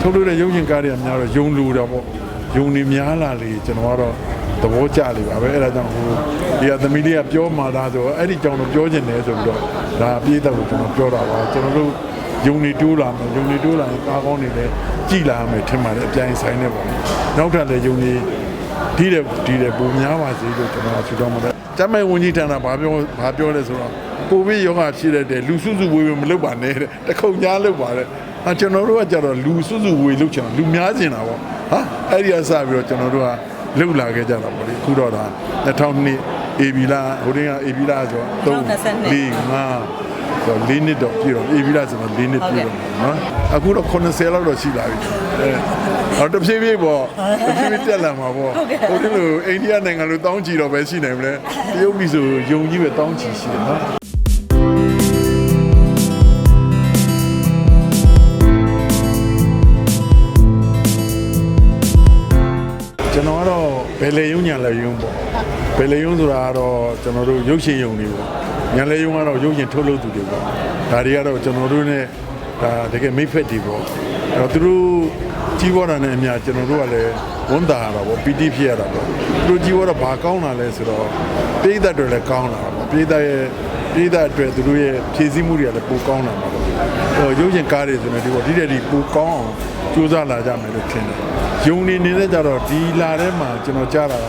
ထုတ်လို့တဲ့ရုပ်ရှင်ကားတွေကများတော့ယုံလူတာပေါ့ယုံနေများလာလေကျွန်တော်ကတော့သဘောကျလေပါပဲအဲ့ဒါကြောင့်ဟိုဒီကသမီးလေးကပြောမှလာဆိုတော့အဲ့ဒီကြောင့်တော့ပြောချင်တယ်ဆိုပြီးတော့ဒါပြေးတော့ကိုကျွန်တော်ပြောတာပါကျွန်တော်တို့ယုံနေတိုးလာမယ်ယုံနေတိုးလာရင်ကားကောင်းနေလဲကြည်လာမယ်ထင်ပါတယ်အပြိုင်ဆိုင်နေပါဘူးနောက်ထပ်လည်းယုံနေဒီတဲ့ဒီတဲ့ပုံများပါစေလို့ကျွန်တော်ဆုတောင်းပါတယ်ကျမ်းမဲဝန်ကြီးဌာနဘာပြောဘာပြောလဲဆိုတော့ကိုဗစ်ရောဂါဖြစ်တဲ့တဲ့လူစုစုဝေးဝေးမလုပ်ပါနဲ့တဲ့တခုံညာလုပ်ပါတဲ့ ဟာကျွန်တော်တို့ကကြတော့လူစုစုဝေးလုပ်ချင်တာလူများချင်တာပေါ့ဟာအဲ့ဒီအစပြီးတော့ကျွန်တော်တို့ကလှုပ်လာခဲ့ကြတာပေါ့လေအခုတော့ဒါ2002အေဘီလာဟိုတင်းကအေဘီလာဆိုတော့3 4 5ဆိုတော့၄နှစ်တော့ပြည့်တော့အေဘီလာဆိုတော့၄နှစ်ပြည့်တော့နော်အခုတော့90လောက်တော့ရှိလာပြီအဲဟောတဖြည်းဖြည်းပေါ့တဖြည်းဖြည်းတက်လာမှာပေါ့ဟိုဒီလိုအိန္ဒိယနိုင်ငံလိုတောင်းကြည့်တော့ပဲရှိနိုင်မလဲတရုတ်ပြည်ဆိုယုံကြည်ပဲတောင်းကြည့်ရှိတယ်နော် တော်ကတော့ဘယ်လေယုံညာလေယုံပေါ့ဘယ်လေယုံဆိုတာကတော့ကျွန်တော်တို့ရုပ်ရှင်ယုံတွေပေါ့ညာလေယုံကတော့ရုပ်ရှင်ထုတ်လုပ်သူတွေပေါ့ဒါတွေကတော့ကျွန်တော်တို့ ਨੇ ဒါတကယ်မိတ်ဖက်တွေပေါ့အဲ့တော့သူတို့ကြီးပွားတာနဲ့အများကျွန်တော်တို့ကလည်းဝန်တာရတာပေါ့ပီတိဖြစ်ရတာပေါ့သူတို့ကြီးပွားတော့ဘာကောင်းတာလဲဆိုတော့ပြည်သက်တွေလည်းကောင်းလာတာပေါ့ပြည်သက်ရဲ့ပြည်သက်အတွက်သူတို့ရဲ့ဖြည့်ဆည်းမှုတွေကလည်းပိုကောင်းလာမှာပေါ့ဟိုရုပ်ရှင်ကားတွေဆိုနေဒီပေါ့ဒီတဲ့ဒီပိုကောင်းအောင် ကြိုးစားလာကြမယ်လို့ထင်တယ်ယုံနေနေတဲ့ကြတော့ဒီလာထဲမှာကျွန်တော်ကြားတာက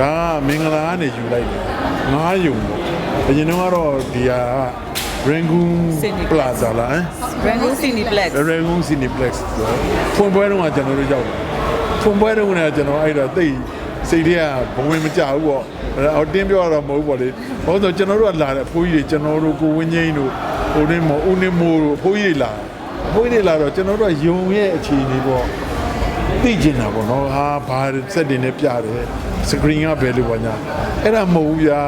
ဒါကမင်္ဂလာကနေယူလိုက်တယ်ငားယုံပေါ့အရင်တော့ကတော့ဒီဟာ Rangoon Plaza လားဟမ် Rangoon Cineplex Rangoon Cineplex ဆိုတော့ဖွင့်ပွဲတုန်းကကျွန်တော်တို့ရောက်တယ်ဖွင့်ပွဲတုန်းကကျွန်တော်အဲ့တော့တိတ်စိတ်ထဲကဘဝင်မကြဘူးပေါ့အဲ့တော့တင်းပြောရတော့မဟုတ်ပေါ့လေဘာလို့ဆိုကျွန်တော်တို့ကလာတယ်အဖိုးကြီးတွေကျွန်တော်တို့ကိုဝင်းငိမ့်တို့ဟိုနေမို့ဦးနေမို့တို့အဖိုးကြီးတွေလာ အဖိုးကြီးတွေလာတော့ကျွန်တော်တို့ကယုံရဲ့အခြေအနေပေါ့သိကျင်တာပေါ့နော်ဟာဘာစက်တင်နဲ့ပြတယ်စကရင်ကဘယ်လိုပါညာအဲ့ဒါမဟုတ်ဘူးဗျာ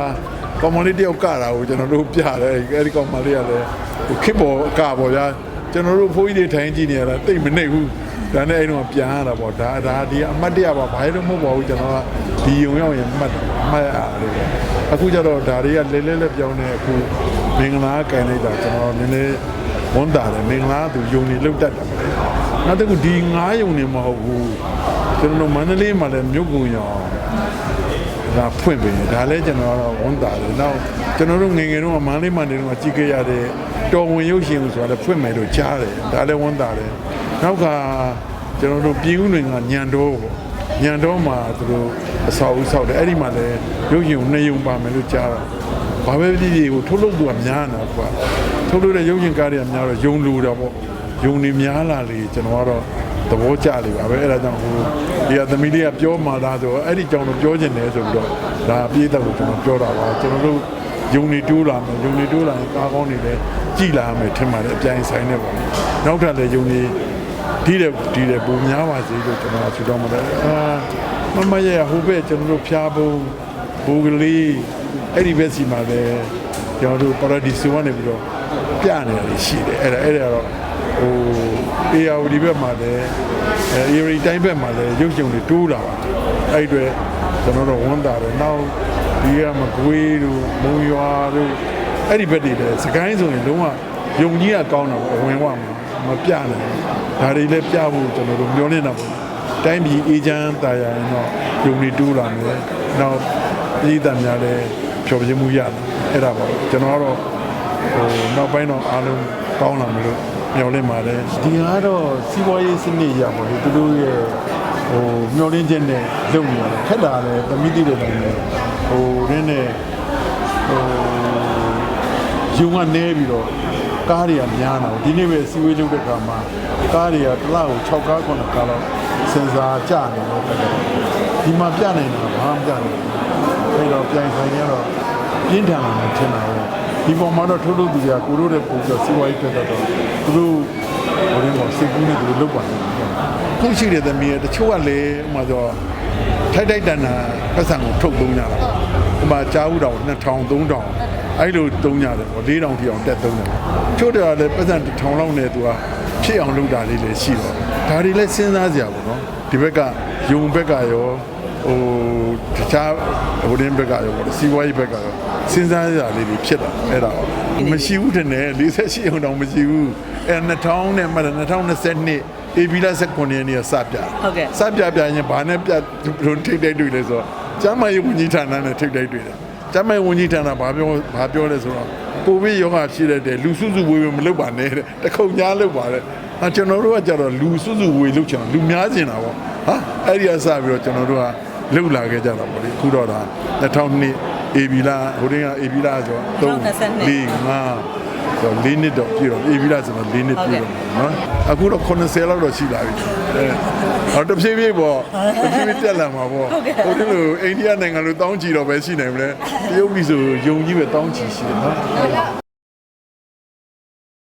ကောင်မလေးတယောက်ကတာကိုကျွန်တော်တို့ပြတယ်အဲ့ဒီကောင်မလေးကလည်းဟိုခစ်ပေါ်အကပေါ့ဗျာကျွန်တော်တို့ဖိုးကြီးတွေထိုင်ကြည့်နေရတာတိတ်မနှိပ်ဘူးဒါနဲ့အဲ့တော့ပြန်ရတာပေါ့ဒါဒါဒီအမှတ်တရပါဘာလို့မဟုတ်ပါဘူးကျွန်တော်ကဒီယုံရောက်ရင်မှတ်တယ်မှတ်ရတယ်ပေါ့အခုကျတော့ဒါတွေကလဲလဲလဲပြောင်းနေအခုမင်္ဂလာကန်လိုက်တာကျွန်တော်နည်းနည်း ဝန်တာတယ်မင်္ဂလာသူယုံနေလောက်တတ်တာပဲနောက်တစ်ခုဒီငားယုံနေမဟုတ်ဘူးကျွန်တော်တို့မန္တလေးမှာလည်းမြို့ကုန်ရောင်ဒါဖွင့်ပေးတယ်ဒါလည်းကျွန်တော်ကတော့ဝန်တာတယ်နောက်ကျွန်တော်တို့ငယ်ငယ်တုန်းကမန္တလေးမှာနေတော့ကြည့်ခဲ့ရတဲ့တော်ဝင်ရုပ်ရှင်ဆိုတာလည်းဖွင့်မယ်လို့ကြားတယ်ဒါလည်းဝန်တာတယ်နောက်ကကျွန်တော်တို့ပြည်ဦးလွင်ကညံတော်ပေါ့ညံတော်မှာသူတို့အဆောက်အဦဆောက်တယ်အဲ့ဒီမှာလည်းရုပ်ရှင်ကိုနှစ်ယုံပါမယ်လို့ကြားတာဘာပဲဖြစ်ဖြစ်ကိုထုတ်လုပ်သူကများနေတာကွာ ထုတ်လုပ်တဲ့ရုပ်ရှင်ကားတွေကများတော့ယုံလူတာပေါ့ယုံနေများလာလေကျွန်တော်ကတော့သဘောကျလေပါပဲအဲ့ဒါကြောင့်ဟိုဒီကသမီးလေးကပြောမှလာဆိုတော့အဲ့ဒီကြောင့်တော့ပြောချင်တယ်ဆိုပြီးတော့ဒါပြေးတော့ကိုကျွန်တော်ပြောတာပါကျွန်တော်တို့ယုံနေတိုးလာမယ်ယုံနေတိုးလာရင်ကားကောင်းနေလဲကြည်လာမယ်ထင်ပါတယ်အပြိုင်ဆိုင်နေပါဘူးနောက်ထပ်လည်းယုံနေဒီတဲ့ဒီတဲ့ပုံများပါစေလို့ကျွန်တော်ဆုတောင်းပါတယ်အာမမရဲ့ဟိုဘက်ကျွန်တော်တို့ဖျားဖို့ဘူကလေးအဲ့ဒီဘက်စီမှာလည်းကျွန်တော်တို့ပါရာဒီဆိုကနေပြီးတော့ ပြနေရတယ်ရှိတယ်အဲ့ဒါအဲ့ဒါတော့ဟို ARD ဘက်မှာလည်းအဲ ARD တိုင်းဘက်မှာလည်းရုပ်ရှင်တွေတိုးလာပါတယ်အဲ့ဒီအတွက်ကျွန်တော်တို့ဝန်တာတယ်နောက်ဒီကမကွေးတို့မုံရွာတို့အဲ့ဒီဘက်တွေလည်းစကိုင်းဆိုရင်လုံးဝယုံကြီးကကောင်းတာပေါ့အဝင်ဝမှာမပြနိုင်ဘူးဒါတွေလည်းပြဖို့ကျွန်တော်တို့မျှော်လင့်တာပေါ့တိုင်းပြည်အေဂျင့်တာယာရင်တော့ယုံတွေတိုးလာမယ်နောက်ပြည်သားများလည်းဖြောပြမှုရတယ်အဲ့ဒါပါကျွန်တော်ကတော့ ဟိုနောက်ပိုင်းတော့အားလုံးကောင်းလာမယ်လို့မျောလင့်ပါတယ်ဒီကတော့စီးပွားရေးစနစ်ရပါလေသူတို့ရဲ့ဟိုမျောလင့်ချက်နဲ့လုပ်နေရတယ်ခက်တာလည်းသမီးတိတွေလည်းဟိုရင်းနဲ့ဟိုယူကနေပြီးတော့ကားတွေကများတာဒီနေ့ပဲစီဝေးလုပ်တဲ့ခါမှာကားတွေကတစ်လကို6ကား9ကားလောက်စင်စာကျနေတော့တက်တယ်ဒီမှာပြနေတာဘာမှပြနေဘူးအဲ့တော့ပြိုင်ဆိုင်ရတော့ပြင်းထန်လာမှထင်တာပဲ ဒီပေါ်မှာတော့ထုတ်လုပ်သူတွေကကိုတို့တဲ့ပုံစံစီဝါရေးတက်တော့သူတို့ဟိုရင်းပေါ်စိတ်ကူးနေသူတို့လုပ်ပါတယ်ခုရှိတဲ့သမီးတချို့ကလည်းဥပမာဆိုထိုက်ထိုက်တန်တာပတ်စံကိုထုတ်သုံးကြတာပေါ့ဥပမာကြားဥတော်2000 3000အဲ့လိုသုံးကြတယ်ပေါ့4000ထိအောင်တက်သုံးတယ်ချို့တယ်လည်းပတ်စံ1000လောက်နဲ့သူကဖြစ်အောင်လုပ်တာလေးလည်းရှိတော့ဒါတွေလည်းစဉ်းစားကြပါတော့ဒီဘက်ကယုံဘက်ကရော ဟိုတခြားဟိုတင်းဘက်ကရောပေါ့စီးပွားရေးဘက်ကရောစဉ်းစားရလေးတွေဖြစ်တာအဲ့ဒါမရှိဘူးတဲ့နဲ့48အောင်တောင်မရှိဘူးအဲ2000နဲ့မှ2022အေဘီလာ16ရက်နေ့ကစပြဟုတ်ကဲ့စပြပြရင်ဘာနဲ့ပြဘယ်ထိတ်တိုက်တွေ့လဲဆိုတော့ကျမ်းမာရေးဝန်ကြီးဌာနနဲ့ထိတ်တိုက်တွေ့တယ်ကျမ်းမာရေးဝန်ကြီးဌာနဘာပြောဘာပြောလဲဆိုတော့ကိုဗစ်ရောဂါဖြစ်တဲ့တဲ့လူစုစုဝေးဝေးမလုပ်ပါနဲ့တဲ့တခုံညားလုပ်ပါတဲ့ဟာကျွန်တော်တို့ကကြတော့လူစုစုဝေးလုပ်ချင်တာလူများချင်တာပေါ့ဟာအဲ့ဒီကစပြီးတော့ကျွန်တော်တို့က လှုပ်လာခဲ့ကြတာပေါ့လေအခုတော့ဒါ2002အေဘီလာဟိုတင်းကအေဘီလာဆိုတော့3 4 5ဆိုတော့၄နှစ်တော့ပြည့်တော့အေဘီလာဆိုတော့၄နှစ်ပြည့်တော့နော်အခုတော့90လောက်တော့ရှိလာပြီအဲဟောတဖြည်းဖြည်းပေါ့တဖြည်းဖြည်းတက်လာမှာပေါ့ဟိုဒီလိုအိန္ဒိယနိုင်ငံလိုတောင်းချီတော့ပဲရှိနိုင်မလဲတရုတ်ပြည်ဆိုယုံကြည်ပဲတောင်းချီရှိတယ်နော်